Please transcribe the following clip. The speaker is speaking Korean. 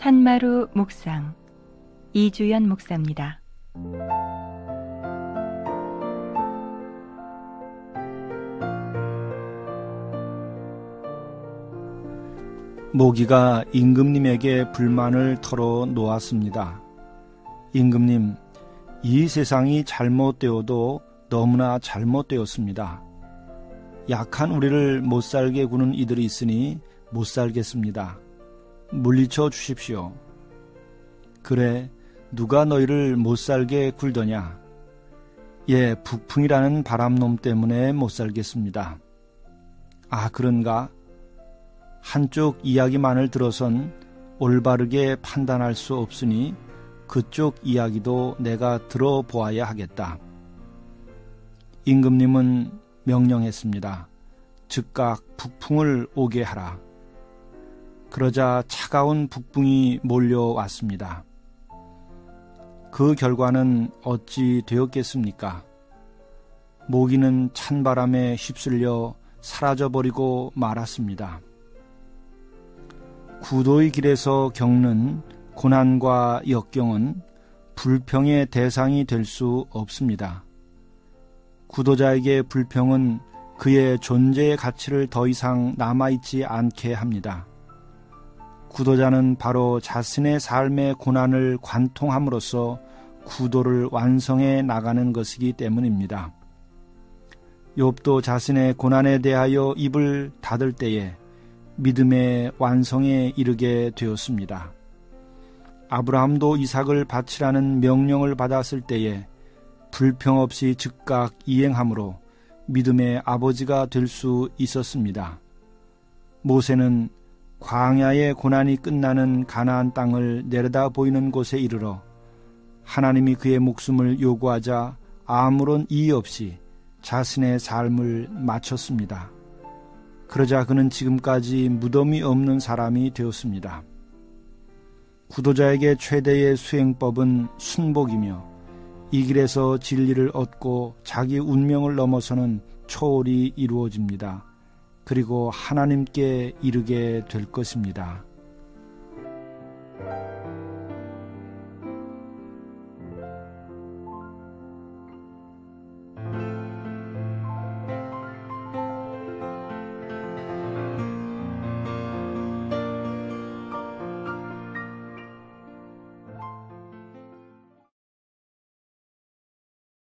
산마루 묵상 이주연 목사입니다. 모기가 임금님에게 불만을 털어 놓았습니다. 임금님, 이 세상이 잘못되어도 너무나 잘못되었습니다. 약한 우리를 못 살게 구는 이들이 있으니 못 살겠습니다. 물리쳐 주십시오. 그래, 누가 너희를 못 살게 굴더냐? 예, 북풍이라는 바람놈 때문에 못 살겠습니다. 아, 그런가? 한쪽 이야기만을 들어선 올바르게 판단할 수 없으니 그쪽 이야기도 내가 들어보아야 하겠다. 임금님은 명령했습니다. 즉각 북풍을 오게 하라. 그러자 차가운 북풍이 몰려왔습니다. 그 결과는 어찌 되었겠습니까? 모기는 찬바람에 휩쓸려 사라져버리고 말았습니다. 구도의 길에서 겪는 고난과 역경은 불평의 대상이 될 수 없습니다. 구도자에게 불평은 그의 존재의 가치를 더 이상 남아있지 않게 합니다. 구도자는 바로 자신의 삶의 고난을 관통함으로써 구도를 완성해 나가는 것이기 때문입니다. 욥도 자신의 고난에 대하여 입을 닫을 때에 믿음의 완성에 이르게 되었습니다. 아브라함도 이삭을 바치라는 명령을 받았을 때에 불평 없이 즉각 이행함으로 믿음의 아버지가 될 수 있었습니다. 모세는 광야의 고난이 끝나는 가나안 땅을 내려다 보이는 곳에 이르러 하나님이 그의 목숨을 요구하자 아무런 이의 없이 자신의 삶을 마쳤습니다. 그러자 그는 지금까지 무덤이 없는 사람이 되었습니다. 구도자에게 최대의 수행법은 순복이며 이 길에서 진리를 얻고 자기 운명을 넘어서는 초월이 이루어집니다. 그리고 하나님께 이르게 될 것입니다.